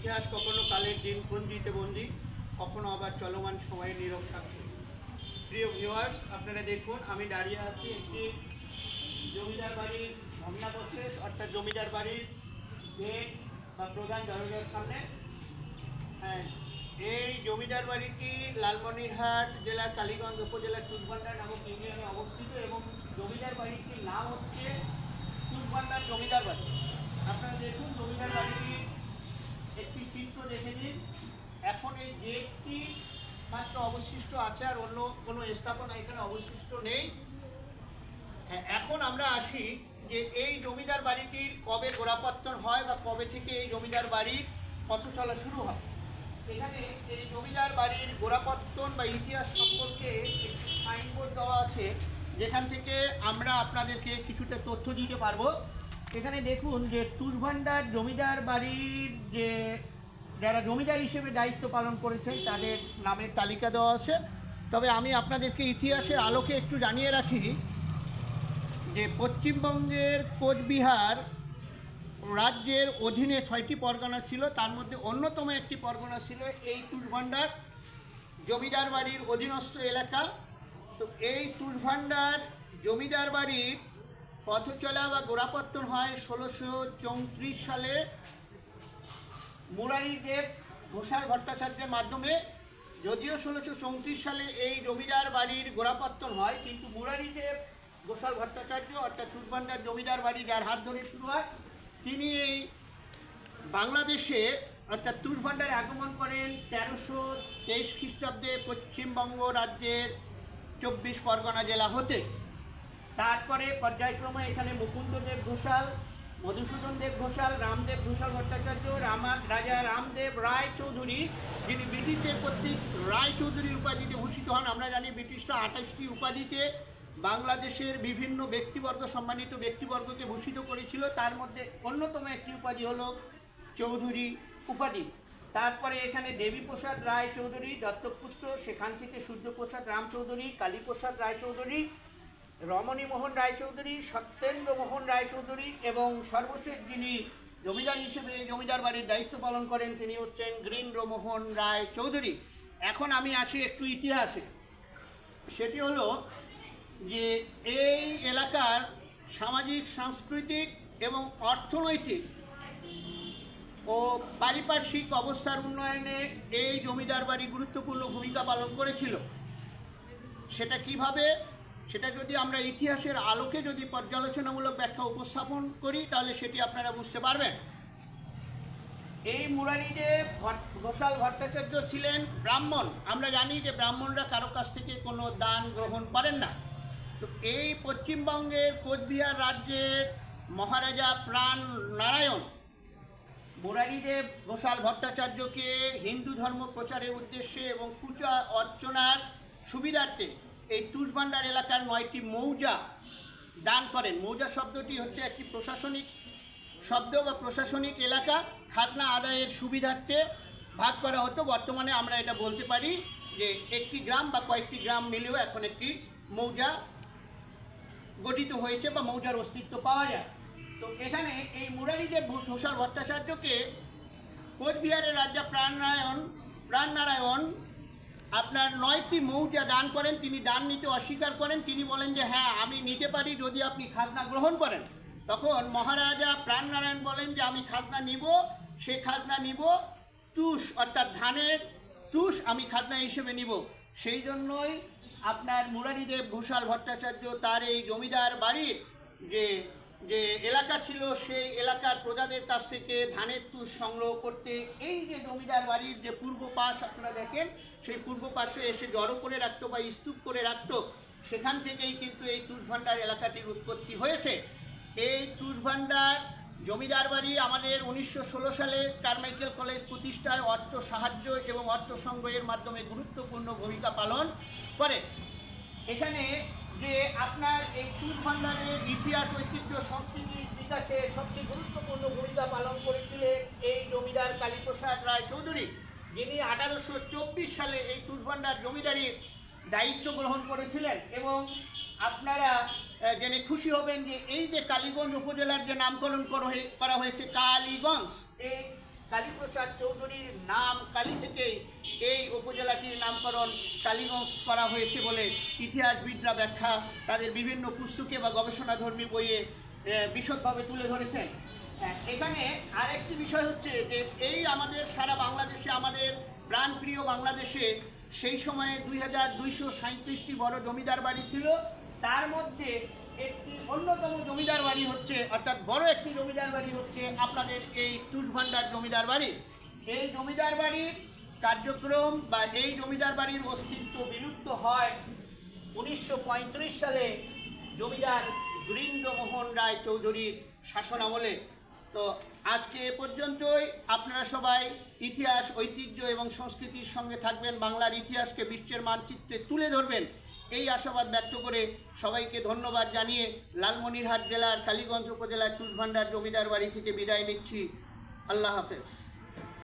ইতিহাস কখনো কালের দিন পঞ্জিতে বন্দি, কখনো আবার চলমান সময়ের নীরব সাক্ষী। প্রিয় ভিউয়ার্স আপনারা দেখুন, আমি দাঁড়িয়ে আছি একটি জমিদার বাড়ির ভগ্নাবশেষ অর্থাৎ জমিদার বাড়ির গেট বা প্রধান দরজার সামনে। হ্যাঁ এই জমিদার বাড়িটি লালমনিরহাট জেলার কালীগঞ্জ উপজেলার চুটভান্ডার নামক ইউনিয়নে অবস্থিত এবং জমিদার বাড়িটির নাম হচ্ছে চুটভান্ডার জমিদার বাড়ি। আপনারা দেখুন, জমিদার বাড়িটির একটি চিত্র দেখে নিন। এখন এই গেটটি মাত্র অবশিষ্ট আছে আর অন্য কোনো স্থাপনা এখানে অবশিষ্ট নেই। হ্যাঁ এখন আমরা আসি যে এই জমিদার বাড়িটির কবে গোড়াপত্তন হয় বা কবে থেকে এই জমিদার বাড়ির পথ চলা শুরু হয়। এখানে এই জমিদার বাড়ির গোড়াপত্তন বা ইতিহাস সম্পর্কে একটি সাইনবোর্ড দেওয়া আছে। যেখান থেকে আমরা আপনাদেরকে কিছুটা তথ্য দিতে পারব। এখানে দেখুন যে তুরভান্ডার জমিদার বাড়ির যে, যারা জমিদার হিসেবে দায়িত্ব পালন করেছেন, তাদের নামের তালিকা দেওয়া আছে। তবে আমি আপনাদেরকে ইতিহাসের আলোকে একটু জানিয়ে রাখি যে পশ্চিমবঙ্গের কোচবিহার রাজ্যের অধীনে ছয়টি পরগনা ছিল, তার মধ্যে অন্যতম একটি পরগনা ছিল এই তুষভান্ডার জমিদার বাড়ির অধীনস্থ এলাকা। তো এই তুষভান্ডার জমিদার বাড়ির পথ চলা বা গোড়াপত্তন হয় ষোলোশো চৌত্রিশ সালে। মুরারি দেব ঘোষাল ভট্টাচার্যের মাধ্যমে। যদিও ষোলোশো চৌত্রিশ সালে এই জমিদার বাড়ির গোড়াপত্তন হয়, কিন্তু মুরারি দেব ঘোষাল ভট্টাচার্য অর্থাৎ চুটবান্ডার জমিদার বাড়ি যার হাত ধরে শুরু হয়, তিনি এই বাংলাদেশে অর্থাৎ তুরভান্ডারে আগমন করেন তেরোশো তেইশ খ্রিস্টাব্দে পশ্চিমবঙ্গ রাজ্যের চব্বিশ পরগনা জেলা হতে। তারপরে পর্যায়ক্রমে এখানে মুকুন্দদেব ঘোষাল, মধুসূদন দেব ঘোষাল, রামদেব ঘোষাল ভট্টাচার্য, রামা, রাজা রামদেব রায় চৌধুরী, যিনি ব্রিটিশদের কর্তৃক রায় চৌধুরী উপাধিতে ভূষিত হন। আমরা জানি ব্রিটিশরা আঠাশটি উপাধিতে বাংলাদেশের বিভিন্ন ব্যক্তিবর্গ, সম্মানিত ব্যক্তিবর্গকে ভূষিত করেছিল। তার মধ্যে অন্যতম একটি উপাধি হলো চৌধুরী উপাধি। তারপরে এখানে দেবীপ্রসাদ রায় চৌধুরী, দত্তপুত্র, সেখান থেকে সূর্যপ্রসাদ রাম চৌধুরী কালীপ্রসাদ রায় চৌধুরী রমণী মোহন রায়চৌধুরী, সত্যেন্দ্র মোহন রায়চৌধুরী এবং সর্বশেষ যিনি জমিদার হিসেবে জমিদার বাড়ির দায়িত্ব পালন করেন তিনি হচ্ছেন গৃহীন্দ্র মোহন রায় চৌধুরী এখন আমি আসি একটু ইতিহাসে। সেটি হলো যে এই এলাকার সামাজিক, সাংস্কৃতিক এবং অর্থনৈতিক ও পারিপার্শ্বিক অবস্থার উন্নয়নে এই জমিদার বাড়ি গুরুত্বপূর্ণ ভূমিকা পালন করেছিল। সেটা কীভাবে সেটা যদি আমরা ইতিহাসের আলোকে যদি পর্যালোচনামূলক ব্যাখ্যা উপস্থাপন করি, তাহলে সেটি আপনারা বুঝতে পারবেন। এই মুরারিদেব ঘোষাল ভট্টাচার্য ছিলেন ব্রাহ্মণ। আমরা জানি যে ব্রাহ্মণরা কারও কাছ থেকে কোনো দান গ্রহণ করেন না। তো এই পশ্চিমবঙ্গের কোচবিহার রাজ্যের মহারাজা প্রাণ নারায়ণ মুরারিদেব ঘোষাল ভট্টাচার্যকে হিন্দু ধর্ম প্রচারের উদ্দেশ্যে এবং পূজা অর্চনার সুবিধার্থে এই তুষভান্ডার এলাকার নয়টি মৌজা দান করেন। মৌজা শব্দটি হচ্ছে একটি প্রশাসনিক শব্দ বা প্রশাসনিক এলাকা। খাজনা আদায়ের সুবিধার্থে ভাগ করা হতো। বর্তমানে আমরা এটা বলতে পারি যে একটি গ্রাম বা কয়েকটি গ্রাম মিলেও এখন একটি মৌজা গঠিত হয়েছে বা মৌজার অস্তিত্ব পাওয়া যায়। তো এখানে এই মুরারিদেব ভূ- ঘোষাল ভট্টাচার্যকে কোচবিহারের রাজা প্রাণনারায়ণ প্রাণনারায়ণ আপনার নয়টি মৌজা দান করেন, তিনি দান নিতে অস্বীকার করেন, তিনি বলেন যে হ্যাঁ আমি নিতে পারি যদি আপনি খাজনা গ্রহণ করেন। তখন মহারাজা প্রাণনারায়ণ বলেন যে, আমি খাজনা নিব, সে খাজনা নিব, তুষ, অর্থাৎ ধানের তুষ আমি খাজনা হিসেবে নিব। সেই জন্যই আপনার মুরারিদেব ঘোষাল ভট্টাচার্য তার এই জমিদার বাড়ির যে যে এলাকা ছিল, সেই এলাকার প্রজাদের কাছ থেকে ধানের তুষ সংগ্রহ করতে এই যে জমিদার বাড়ির যে পূর্ব পাশ আপনারা দেখেন, সেই পূর্ব পাশে এসে জড়ো করে রাখতো বা স্তূপ করে রাখতো, সেখান থেকেই কিন্তু এই তুষ ভাণ্ডার এলাকাটির উৎপত্তি হয়েছে। এই তুষ ভাণ্ডার জমিদার বাড়ি আমাদের উনিশশো ষোলো সালে কারমাইকেল কলেজ প্রতিষ্ঠায় অর্থ সাহায্য এবং অর্থ সংগ্রহের মাধ্যমে গুরুত্বপূর্ণ ভূমিকা পালন করে। এখানে যে আপনার এই চুর ভাণ্ডারের ইতিহাস, ঐতিহ্য, সংস্কৃতির বিকাশে সবচেয়ে গুরুত্বপূর্ণ ভূমিকা পালন করেছিলেন এই জমিদার কালীপ্রসাদ রায় চৌধুরী যিনি আঠারোশো চব্বিশ সালে এই চুর ভাণ্ডার জমিদারির দায়িত্ব গ্রহণ করেছিলেন এবং আপনারা জেনে খুশি হবেন যে এই যে কালীগঞ্জ উপজেলার যে নামকরণ করা করা হয়েছে কালীগঞ্জ এই কালীপ্রসাদ চৌধুরীর নাম কালী থেকেই এই উপজেলাটির নামকরণ কালীগঞ্জ করা হয়েছে বলে ইতিহাসবিদরা ব্যাখ্যা তাদের বিভিন্ন পুস্তকে বা গবেষণাধর্মী বইয়ে বিশদভাবে তুলে ধরেছেন। হ্যাঁ, এখানে আরেকটি বিষয় হচ্ছে যে এই আমাদের সারা বাংলাদেশে আমাদের প্রাণপ্রিয় বাংলাদেশে সেই সময়ে দুই হাজার দুইশো সাঁত্রিশটি বড় জমিদার বাড়ি ছিল। তার মধ্যে একটি অন্যতম জমিদার বাড়ি হচ্ছে, অর্থাৎ বড় একটি জমিদার বাড়ি হচ্ছে আপনাদের এই তুষভান্ডার জমিদার বাড়ি। এই জমিদার বাড়ির কার্যক্রম বা এই জমিদার বাড়ির অস্তিত্ব বিলুপ্ত হয় উনিশশো পঁয়ত্রিশ সালে জমিদার বৃন্দমোহন রায় চৌধুরীর শাসনামলে। তো আজকে এ পর্যন্তই, আপনারা সবাই ইতিহাস, ঐতিহ্য এবং সংস্কৃতির সঙ্গে থাকবেন, বাংলার ইতিহাসকে বিশ্বের মানচিত্রে তুলে ধরবেন। এই আশাবাদ ব্যক্ত করে সবাইকে ধন্যবাদ জানিয়ে লালমনিরহাট জেলার কালীগঞ্জ উপজেলার চুষভাণ্ডার জমিদার বাড়ি থেকে বিদায় নিচ্ছি। আল্লাহ হাফেজ।